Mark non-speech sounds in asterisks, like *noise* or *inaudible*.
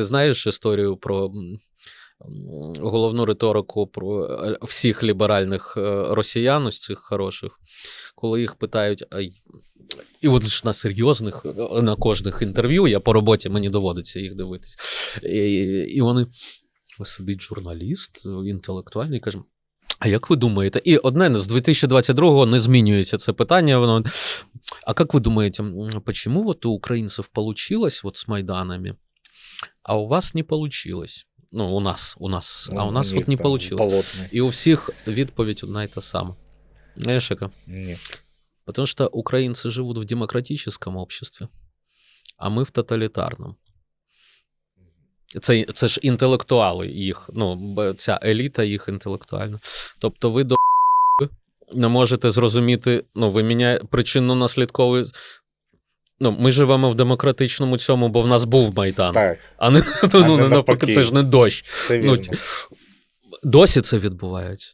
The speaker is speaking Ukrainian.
Ти знаєш історію про головну риторику про е, всіх ліберальних е, росіян, ось цих хороших, коли їх питають, і от ж на серйозних, е, на кожних інтерв'ю, я по роботі мені доводиться їх дивитись. І, і вони сидить журналіст, інтелектуальний, і каже. А як ви думаєте? І одне з 2022-го не змінюється це питання. Воно... А как вы думаете, м, почему вот у украинцев получилось вот с Майданами, а у вас не получилось? Ну, у нас, у нас, а у нас них вот не. Болотний. І у всіх відповідь одна і та сама. Знаєш, яка? Ні. Потому что украинцы живут в демократическом обществе, а ми в тоталітарному. Це, це ж інтелектуали їх, ну, ця еліта їх інтелектуальна. Тобто ви до *laughs* не можете зрозуміти, ну, ви міняє причинно-наслідковий. Ну, ми живемо в демократичному цьому, бо в нас був Майдан. Так, А не, *laughs* ну, не не навпаки, навпаки. це ж не дощ. все Ну. Досі це відбувається.